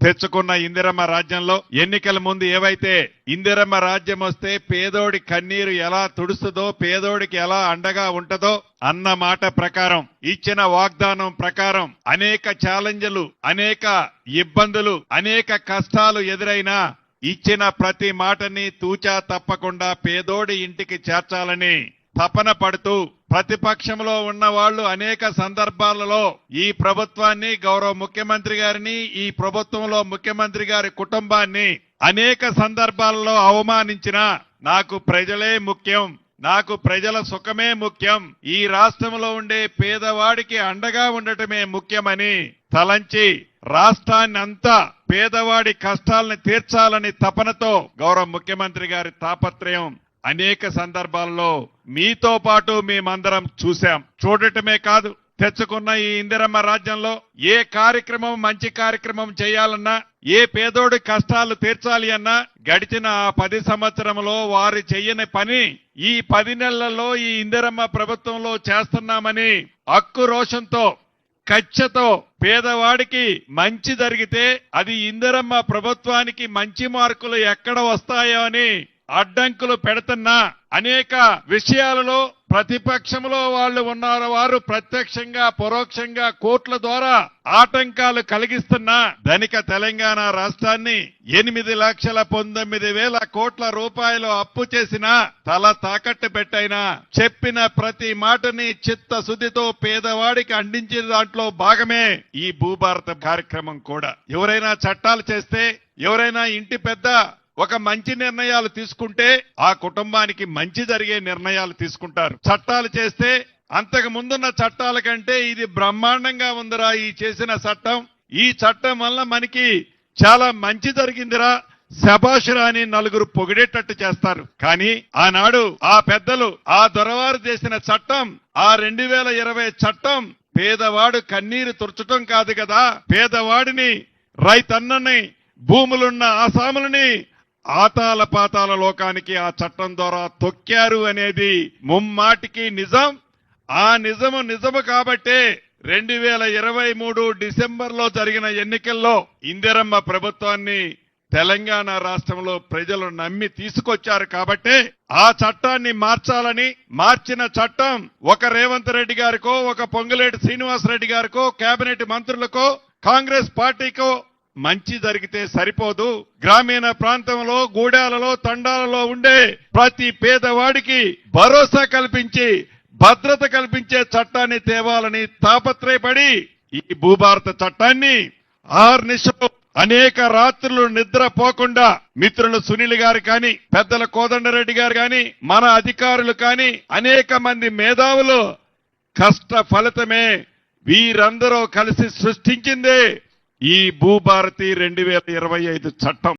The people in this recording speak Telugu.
తెచ్చుకున్న ఇందిరమ్మ రాజ్యంలో ఎన్నికల ముందు ఏవైతే ఇందిరమ్మ రాజ్యం వస్తే పేదోడి కన్నీరు ఎలా తుడుస్తుందో పేదోడికి ఎలా అండగా ఉంటదో అన్న మాట ప్రకారం ఇచ్చిన వాగ్దానం ప్రకారం అనేక ఛాలెంజ్లు అనేక ఇబ్బందులు అనేక కష్టాలు ఎదురైనా ఇచ్చిన ప్రతి మాటని తూచా తప్పకుండా పేదోడి ఇంటికి చేర్చాలని తపన పడుతూ ప్రతిపక్షంలో ఉన్న వాళ్ళు అనేక సందర్భాలలో ఈ ప్రభుత్వాన్ని గౌరవ ముఖ్యమంత్రి గారిని ఈ ప్రభుత్వంలో ముఖ్యమంత్రి గారి కుటుంబాన్ని అనేక సందర్భాలలో అవమానించిన నాకు ప్రజలే ముఖ్యం. నాకు ప్రజల సుఖమే ముఖ్యం. ఈ రాష్ట్రంలో ఉండే పేదవాడికి అండగా ఉండటమే ముఖ్యమని తలంచి రాష్ట్రాన్ని అంతా పేదవాడి కష్టాలను తీర్చాలని తపనతో గౌరవ ముఖ్యమంత్రి గారి తాపత్రయం అనేక సందర్భాల్లో మీతో పాటు మేమందరం చూశాం. చూడటమే కాదు తెచ్చుకున్న ఈ ఇందిరమ్మ రాజ్యంలో ఏ కార్యక్రమం మంచి కార్యక్రమం చేయాలన్నా ఏ పేదోడి కష్టాలు తీర్చాలి అన్నా గడిచిన ఆ పది సంవత్సరంలో వారు చెయ్యని పని ఈ పది నెలలలో ఈ ఇందిరమ్మ ప్రభుత్వంలో చేస్తున్నామని హక్కు రోషంతో కచ్చతో పేదవాడికి మంచి జరిగితే అది ఇందిరమ్మ ప్రభుత్వానికి మంచి మార్కులు ఎక్కడ వస్తాయో అని అడ్డంకులు పెడుతున్నా అనేక విషయాలలో ప్రతిపక్షంలో వాళ్ళు ఉన్నారు. వారు ప్రత్యక్షంగా పరోక్షంగా కోట్ల ద్వారా ఆటంకాలు కలిగిస్తున్న ధనిక తెలంగాణ రాష్ట్రాన్ని ఎనిమిది లక్షల పంతొమ్మిది వేల కోట్ల రూపాయలు అప్పు చేసిన తల తాకట్టు పెట్టైనా చెప్పిన ప్రతి మాటని చిత్తశుద్ధితో పేదవాడికి అందించిన దాంట్లో భాగమే ఈ భూభారత కార్యక్రమం కూడా. ఎవరైనా చట్టాలు చేస్తే ఎవరైనా ఇంటి పెద్ద ఒక మంచి నిర్ణయాలు తీసుకుంటే ఆ కుటుంబానికి మంచి జరిగే నిర్ణయాలు తీసుకుంటారు. చట్టాలు చేస్తే అంతకు ముందున్న చట్టాల కంటే ఇది బ్రహ్మాండంగా ఉందిరా ఈ చేసిన చట్టం. ఈ చట్టం వల్ల మనకి చాలా మంచి జరిగిందిరా. శబాషురా అని నలుగురు పొగిడేటట్టు చేస్తారు. కానీ ఆనాడు ఆ పెద్దలు ఆ దొరవారు చేసిన చట్టం ఆ రెండు వేల ఇరవై చట్టం పేదవాడు కన్నీరు తుర్చటం కాదు కదా. పేదవాడిని రైతన్నని భూములున్న ఆసాములని ఆతాల పాతాల లోకానికి ఆ చట్టం ద్వారా తొక్కారు అనేది ముమ్మాటికి నిజం. ఆ నిజము నిజము కాబట్టే రెండు వేల ఇరవై మూడు డిసెంబర్లో జరిగిన ఎన్నికల్లో ఇందిరమ్మ ప్రభుత్వాన్ని తెలంగాణ రాష్ట్రంలో ప్రజలు నమ్మి తీసుకొచ్చారు కాబట్టే ఆ చట్టాన్ని మార్చాలని మార్చిన చట్టం ఒక రేవంత్ రెడ్డి గారికో ఒక పొంగులేటి శ్రీనివాస్ రెడ్డి గారికో కేబినెట్ మంత్రులకో కాంగ్రెస్ పార్టీకో మంచి జరిగితే సరిపోదు. గ్రామీణ ప్రాంతంలో గూడాలలో తండాలలో ఉండే ప్రతి పేదవాడికి భరోసా కల్పించి భద్రత కల్పించే చట్టాన్ని తేవాలని తాపత్రయపడి ఈ భూభారత చట్టాన్ని ఆర్నిశలో అనేక రాత్రులు నిద్రపోకుండా మిత్రులు సునీల్ గారు కానీ పెద్దల కోదండరెడ్డి గారు కానీ మన అధికారులు కానీ అనేక మంది మేధావులు కష్ట ఫలితమే వీరందరూ కలిసి సృష్టించిందే. ఈ భూభారతి రెండు వేల ఇరవై ఐదు చట్టం